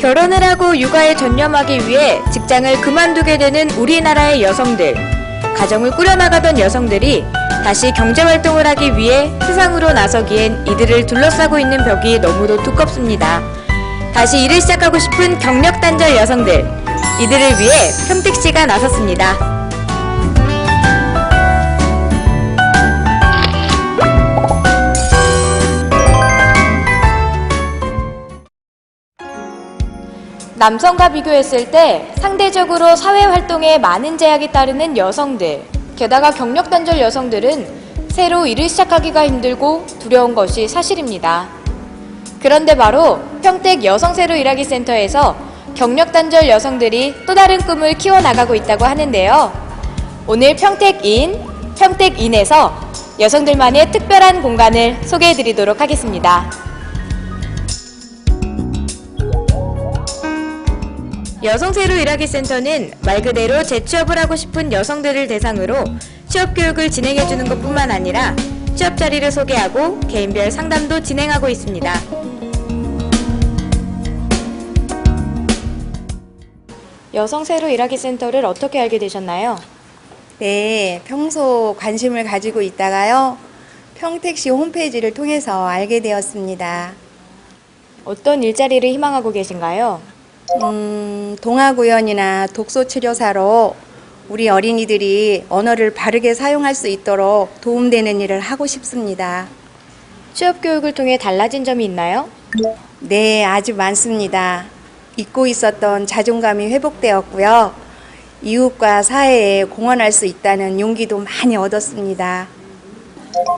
결혼을 하고 육아에 전념하기 위해 직장을 그만두게 되는 우리나라의 여성들. 가정을 꾸려나가던 여성들이 다시 경제활동을 하기 위해 세상으로 나서기엔 이들을 둘러싸고 있는 벽이 너무도 두껍습니다. 다시 일을 시작하고 싶은 경력 단절 여성들. 이들을 위해 평택시가 나섰습니다. 남성과 비교했을 때 상대적으로 사회 활동에 많은 제약이 따르는 여성들. 게다가 경력 단절 여성들은 새로 일을 시작하기가 힘들고 두려운 것이 사실입니다. 그런데 바로 평택 여성 새로 일하기 센터에서 경력 단절 여성들이 또 다른 꿈을 키워나가고 있다고 하는데요. 오늘 평택인, 평택인에서 여성들만의 특별한 공간을 소개해 드리도록 하겠습니다. 여성 새로 일하기 센터는 말 그대로 재취업을 하고 싶은 여성들을 대상으로 취업 교육을 진행해 주는 것뿐만 아니라 취업 자리를 소개하고 개인별 상담도 진행하고 있습니다. 여성 새로 일하기 센터를 어떻게 알게 되셨나요? 네, 평소 관심을 가지고 있다가요. 평택시 홈페이지를 통해서 알게 되었습니다. 어떤 일자리를 희망하고 계신가요? 음, 동화구연이나 독소치료사로 우리 어린이들이 언어를 바르게 사용할 수 있도록 도움되는 일을 하고 싶습니다. 취업 교육을 통해 달라진 점이 있나요? 네, 아주 많습니다. 잊고 있었던 자존감이 회복되었고요. 이웃과 사회에 공헌할 수 있다는 용기도 많이 얻었습니다.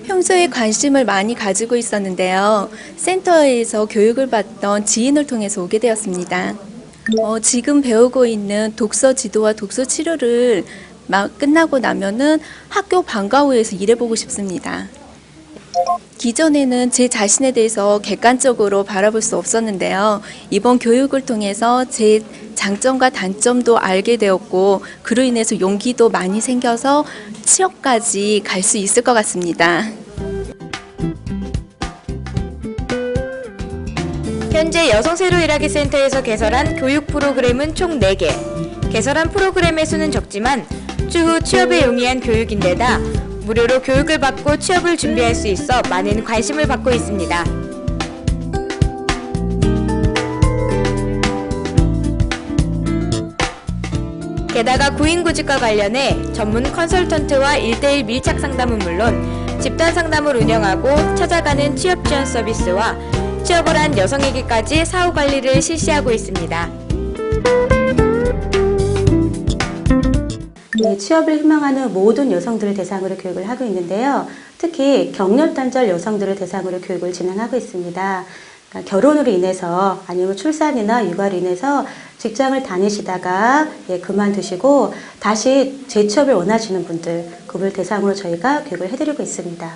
평소에 관심을 많이 가지고 있었는데요. 센터에서 교육을 받던 지인을 통해서 오게 되었습니다. 어, 지금 배우고 있는 독서 지도와 독서 치료를 막 끝나고 나면은 학교 방과 후에서 일해보고 싶습니다. 기존에는 제 자신에 대해서 객관적으로 바라볼 수 없었는데요. 이번 교육을 통해서 제 장점과 단점도 알게 되었고, 그로 인해서 용기도 많이 생겨서 취업까지 갈 수 있을 것 같습니다. 현재 여성 새로 일하기 센터에서 개설한 교육 프로그램은 총 4개. 개설한 프로그램의 수는 적지만 추후 취업에 용이한 교육인데다 무료로 교육을 받고 취업을 준비할 수 있어 많은 관심을 받고 있습니다. 게다가 구인구직과 관련해 전문 컨설턴트와 1대1 밀착 상담은 물론 집단 상담을 운영하고 찾아가는 취업 지원 서비스와 취업을 한 여성에게까지 사후 관리를 실시하고 있습니다. 네, 취업을 희망하는 모든 여성들을 대상으로 교육을 하고 있는데요. 특히 경력 단절 여성들을 대상으로 교육을 진행하고 있습니다. 그러니까 결혼으로 인해서 아니면 출산이나 육아로 인해서 직장을 다니시다가 예, 그만두시고 다시 재취업을 원하시는 분들 그걸 대상으로 저희가 교육을 해드리고 있습니다.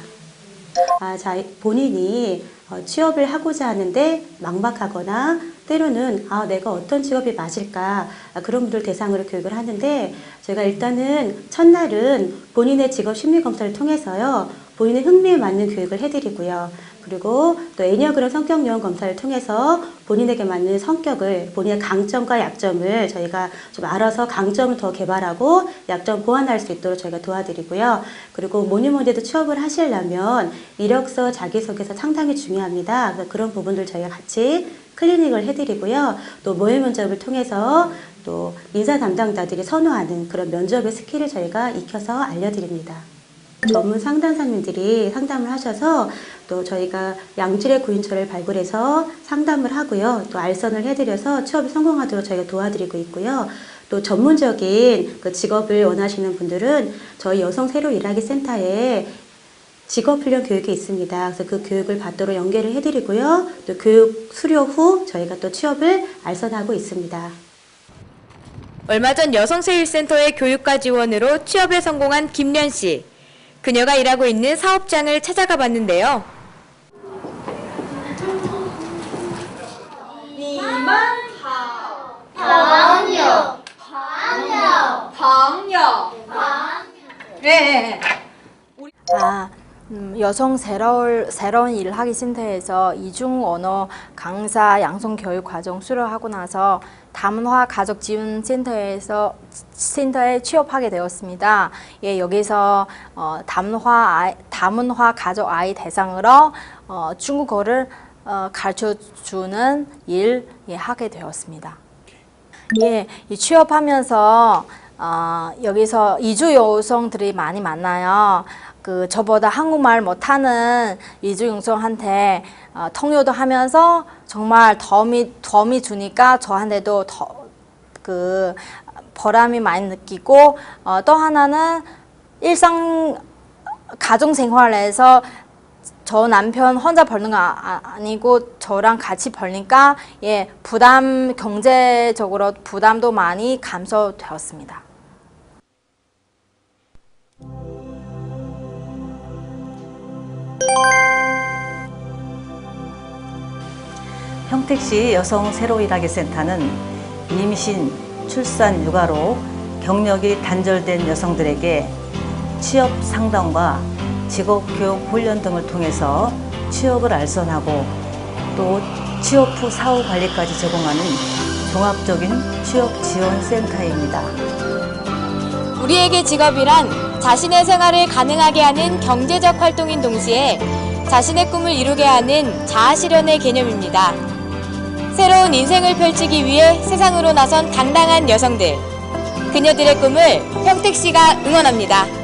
아, 자, 본인이 어, 취업을 하고자 하는데 막막하거나 때로는 아, 내가 어떤 직업이 맞을까 아, 그런 분들 대상으로 교육을 하는데 제가 일단은 첫날은 본인의 직업 심리 검사를 통해서요 본인의 흥미에 맞는 교육을 해드리고요 그리고 또 애니어그램 성격 유형 검사를 통해서 본인에게 맞는 성격을 본인의 강점과 약점을 저희가 좀 알아서 강점을 더 개발하고 약점 보완할 수 있도록 저희가 도와드리고요. 그리고 해도 취업을 하시려면 이력서, 자기소개서 상당히 중요합니다. 그래서 그런 부분들 저희가 같이 클리닉을 해드리고요. 또 모의 면접을 통해서 또 인사 담당자들이 선호하는 그런 면접의 스킬을 저희가 익혀서 알려드립니다. 전문 상담사님들이 상담을 하셔서 또 저희가 양질의 구인처를 발굴해서 상담을 하고요. 또 알선을 해드려서 취업이 성공하도록 저희가 도와드리고 있고요. 또 전문적인 그 직업을 원하시는 분들은 저희 여성 새로 일하기 센터에 직업훈련 교육이 있습니다. 그래서 그 교육을 받도록 연계를 해드리고요. 또 교육 수료 후 저희가 또 취업을 알선하고 있습니다. 얼마 전 여성세일센터의 교육과 지원으로 취업에 성공한 김련 씨. 그녀가 일하고 있는 사업장을 찾아가 봤는데요. 네. 아, 음, 여성 새로운, 새로운 일을 하기 센터에서 이중 언어 강사 양성 교육 과정 수료하고 나서 다문화 가족 지원 센터에서 센터에 취업하게 되었습니다. 예, 여기서 어, 다문화 아이, 다문화 가족 아이 대상으로 어, 중국어를 어, 가르쳐 주는 일 예, 하게 되었습니다. 예, 이 취업하면서 어, 여기서 이주 여성들이 많이 만나요. 그 저보다 한국말 못하는 이주 여성한테 어, 통역도 하면서 정말 덤이 덤이 주니까 저한테도 더 그 보람이 많이 느끼고 어, 또 하나는 일상 가정 생활에서 저 남편 혼자 벌는 거 아- 아니고 저랑 같이 벌니까 예 부담 경제적으로 부담도 많이 감소되었습니다. 평택시 여성 새로 일하기 센터는 임신, 출산, 육아로 경력이 단절된 여성들에게 취업 상담과 직업 교육 훈련 등을 통해서 취업을 알선하고 또 취업 후 사후 관리까지 제공하는 종합적인 취업 지원 센터입니다. 우리에게 직업이란 자신의 생활을 가능하게 하는 경제적 활동인 동시에 자신의 꿈을 이루게 하는 자아 실현의 개념입니다. 새로운 인생을 펼치기 위해 세상으로 나선 당당한 여성들. 그녀들의 꿈을 평택시가 응원합니다.